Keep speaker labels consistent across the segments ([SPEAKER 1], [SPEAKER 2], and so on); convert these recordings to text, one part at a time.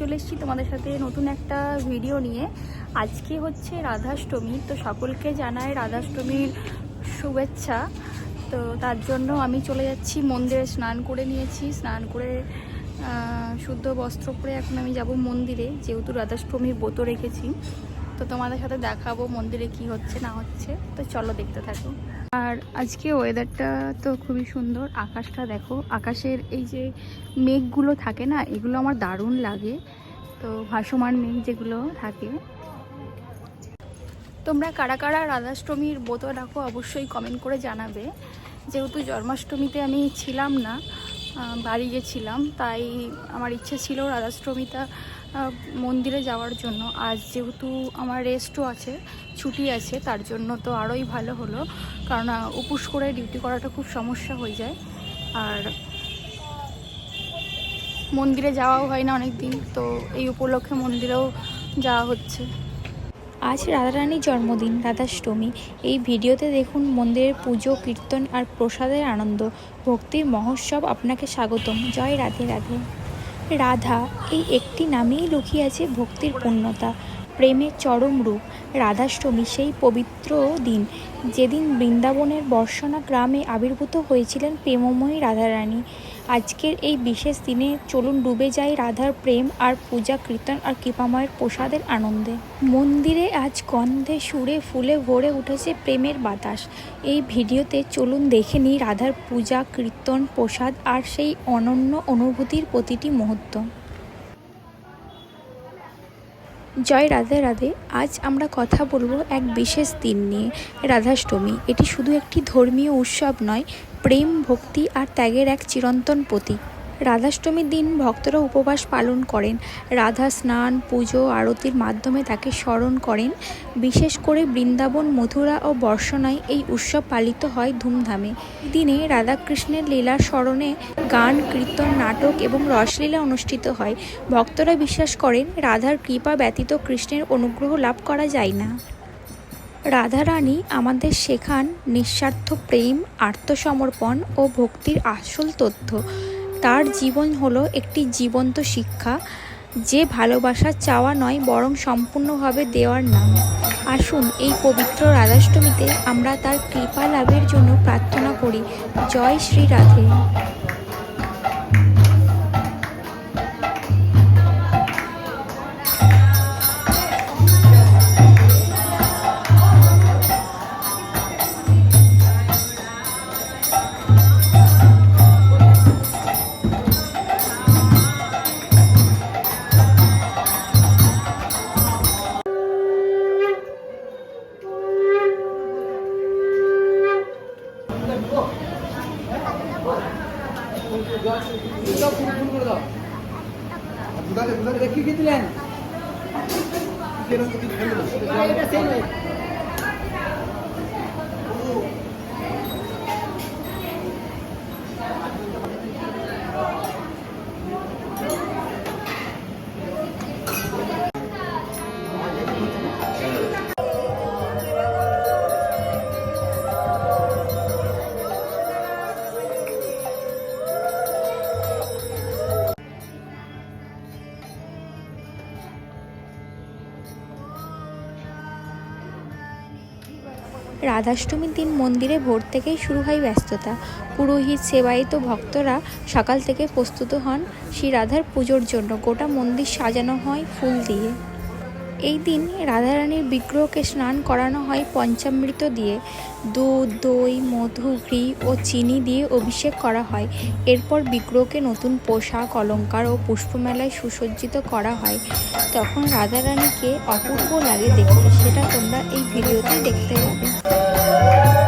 [SPEAKER 1] চলে এসেছি তোমাদের সাথে নতুন একটা ভিডিও নিয়ে। আজকে হচ্ছে রাধাষ্টমী, তো সকলকে জানায় রাধাষ্টমীর শুভেচ্ছা। তো তার জন্য আমি চলে যাচ্ছি, মন্দিরে স্নান করে নিয়েছি। স্নান করে শুদ্ধ বস্ত্র পরে এখন আমি যাব মন্দিরে, যেহেতু রাধাষ্টমীর ব্রত রেখেছি। তো তোমাদের সাথে দেখাবো মন্দিরে কি হচ্ছে, না হচ্ছে। তো চলো দেখতে থাকো। আর আজকে ওয়েদারটা তো খুবই সুন্দর। আকাশটা দেখো, আকাশের এই যে মেঘগুলো থাকে না, এগুলো আমার দারুণ লাগে। তো ভাসমান মেঘ যেগুলো থাকে। তোমরা কারা কারা রাধাষ্টমীর বোতল রাখো অবশ্যই কমেন্ট করে জানাবে। যেহেতু জন্মাষ্টমীতে আমি ছিলাম না বাড়ি গেছিলাম, তাই আমার ইচ্ছে ছিল রাধাষ্টমীটা মন্দিরে যাওয়ার জন্য। আজ যেহেতু আমার রেস্টও আছে, ছুটি আছে, তার জন্য তো আরোই ভালো হলো। কারণ উপোস করে ডিউটি করাটা খুব সমস্যা হয়ে যায়। আর মন্দিরে যাওয়াও হয় না অনেক দিন তো এই উপলক্ষে মন্দিরেও যাওয়া হচ্ছে।
[SPEAKER 2] আজ রাধারানীর জন্মদিন, রাধাষ্টমী। এই ভিডিওতে দেখুন মন্দিরের পুজো, কীর্তন আর প্রসাদের আনন্দ। ভক্তির মহোৎসব আপনাকে স্বাগতম। জয় রাধে রাধে। রাধা, এই একটি নামেই লুকিয়ে আছে ভক্তির পূর্ণতা, প্রেমের চরম রূপ, রাধাষ্টমী সেই পবিত্র দিন। যেদিন বৃন্দাবনের বর্ষণা গ্রামে আবির্ভূত হয়েছিলেন প্রেমময়ী রাধারানী। আজকের এই বিশেষ দিনে চলুন ডুবে যাই রাধার প্রেম আর পূজা কীর্তন আর কৃপাময়ের প্রসাদের আনন্দে। মন্দিরে আজ গন্ধে সুরে ফুলে ভরে উঠেছে প্রেমের বাতাস। এই ভিডিওতে চলুন দেখে নিই রাধার পূজা, কীর্তন, প্রসাদ আর সেই অনন্য অনুভূতির প্রতিটি মুহূর্ত। জয় রাধে রাধে, আজ আমরা কথা বলব এক বিশেষ দিন নিয়ে, রাধাষ্টমী। এটি শুধু একটি ধর্মীয় উৎসব নয়, প্রেম, ভক্তি আর ত্যাগের এক চিরন্তন প্রতীক। রাধাষ্টমীর দিন ভক্তরা উপবাস পালন করেন। রাধা স্নান, পুজো, আরতির মাধ্যমে তাকে স্মরণ করেন। বিশেষ করে বৃন্দাবন, মথুরা ও বর্ষণায় এই উৎসব পালিত হয় ধুমধামে। দিনে রাধাকৃষ্ণের লীলার স্মরণে গান, কীর্তন, নাটক এবং রসলীলা অনুষ্ঠিত হয়। ভক্তরা বিশ্বাস করেন, রাধার কৃপা ব্যতীত কৃষ্ণের অনুগ্রহ লাভ করা যায় না। রাধারানী আমাদের শেখান নিঃস্বার্থ প্রেম, আত্মসমর্পণ ও ভক্তির আসল তথ্য। তার জীবন হলো একটি জীবন্ত শিক্ষা, যে ভালোবাসা চাওয়া নয়, বরং সম্পূর্ণভাবে দেওয়ার নাম। আসুন, এই পবিত্র রাধাষ্টমীতে আমরা তার কৃপা লাভের জন্য প্রার্থনা করি। জয় শ্রী রাধে।
[SPEAKER 3] কি দিলেন
[SPEAKER 2] রাধাষ্টমীর দিন মন্দিরে ভোর থেকেই শুরু হয় ব্যস্ততা। পুরোহিত সেবায়িত ভক্তরা সকাল থেকে প্রস্তুত হন শ্রী রাধার পুজোর জন্য। গোটা মন্দির সাজানো হয় ফুল দিয়ে। এই দিন রাধারানীর বিগ্রহকে স্নান করানো হয় পঞ্চামৃত দিয়ে। দুধ, দই, মধু, ঘি ও চিনি দিয়ে অভিষেক করা হয়। এরপর বিগ্রহকে নতুন পোশাক অলঙ্কার ও পুষ্পমেলায় সুসজ্জিত করা হয়। তখন রাধারানীকে অপূর্ব লাগে দেখতে। সেটা তোমরা এই ভিডিওতে দেখতে পাবে।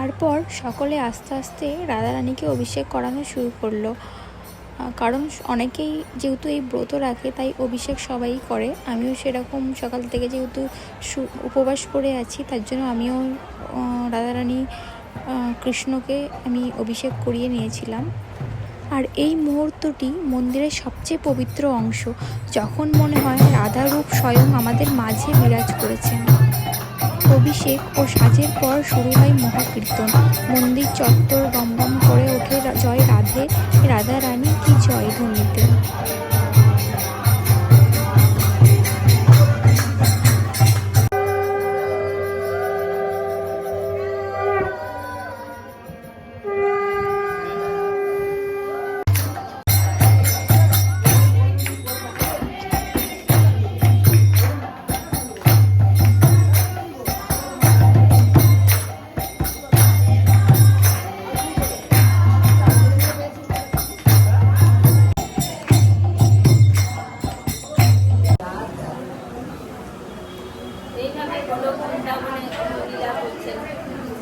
[SPEAKER 2] তারপর সকলে আস্তে আস্তে রাধারানীকে অভিষেক করানো শুরু করল। কারণ অনেকেই যেহেতু এই ব্রত রাখে, তাই অভিষেক সবাই করে। আমিও সেরকম সকাল থেকে যেহেতু উপবাস করে আছি, তার জন্য আমিও রাধারানী কৃষ্ণকে আমি অভিষেক করিয়ে নিয়েছিলাম। আর এই মুহূর্তটি মন্দিরের সবচেয়ে পবিত্র অংশ। যখন মনে হয় রাধারূপ স্বয়ং আমাদের মাঝে বিরাজ করেছেন। অভিষেক ও সাজের পর শুরু হয় মহাকীর্তন। মন্দির চত্বর
[SPEAKER 4] এইভাবে কোনো বৃন্দাবনে লীলা করছেন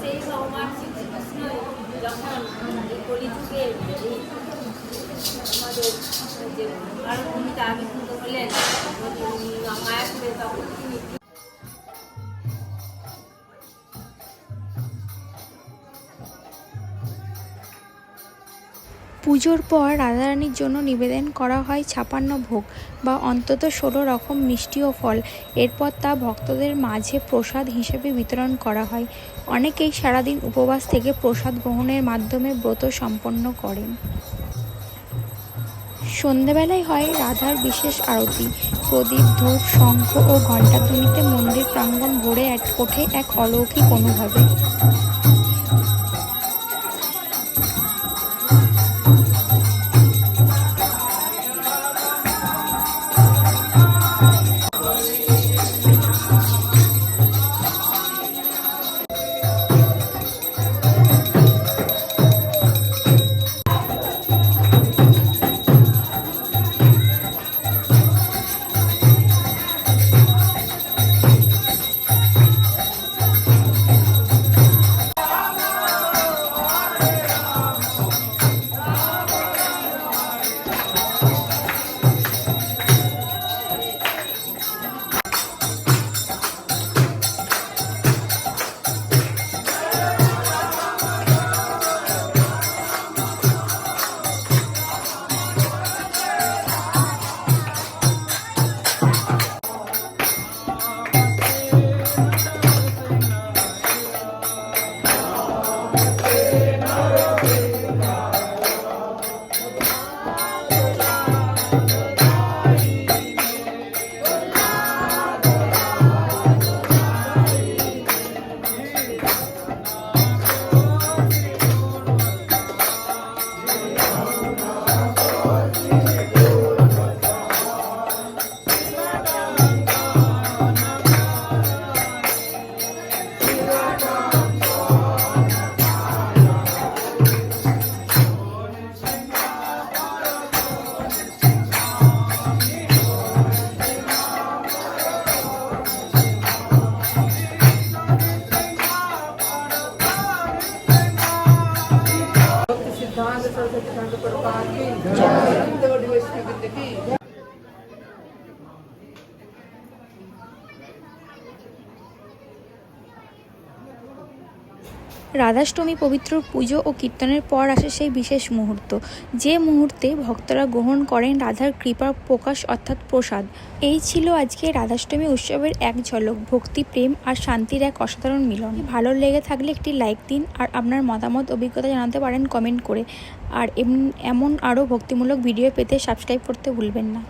[SPEAKER 4] সেই ভগবান শ্রীকৃষ্ণ যখন এই কলিযুগে আমাদের যে আর ভূমিকা আবির্ভূত হলেন মায়াপুরে তখন তিনি
[SPEAKER 2] পুজোর পর রাধারানীর জন্য নিবেদন করা হয় ছাপান্ন ভোগ বা অন্তত ষোলো রকম মিষ্টি ও ফল। এরপর তা ভক্তদের মাঝে প্রসাদ হিসেবে বিতরণ করা হয়। অনেকেই সারাদিন উপবাস থেকে প্রসাদ গ্রহণের মাধ্যমে ব্রত সম্পন্ন করেন। সন্ধেবেলায় হয় রাধার বিশেষ আরতি। প্রদীপ, ধূপ, শঙ্খ ও ঘণ্টাধ্বনিতে মন্দির প্রাঙ্গণ ভরে এক ওঠে এক অলৌকিক অনুভবে।
[SPEAKER 3] सिद्धांत सरस्वती संत प्रकार की
[SPEAKER 2] রাধাষ্টমী পবিত্র পুজো ও কীর্তনের পর আসে সেই বিশেষ মুহূর্ত। যে মুহূর্তে ভক্তরা গ্রহণ করেন রাধার কৃপার প্রকাশ অর্থাৎ প্রসাদ। এই ছিল আজকে রাধাষ্টমী উৎসবের এক ঝলক, ভক্তি, প্রেম আর শান্তির এক অসাধারণ মিলন। ভালো লেগে থাকলে একটি লাইক দিন আর আপনার মতামত, অভিজ্ঞতা জানাতে পারেন কমেন্ট করে। আর এমন আরও ভক্তিমূলক ভিডিও পেতে সাবস্ক্রাইব করতে ভুলবেন না।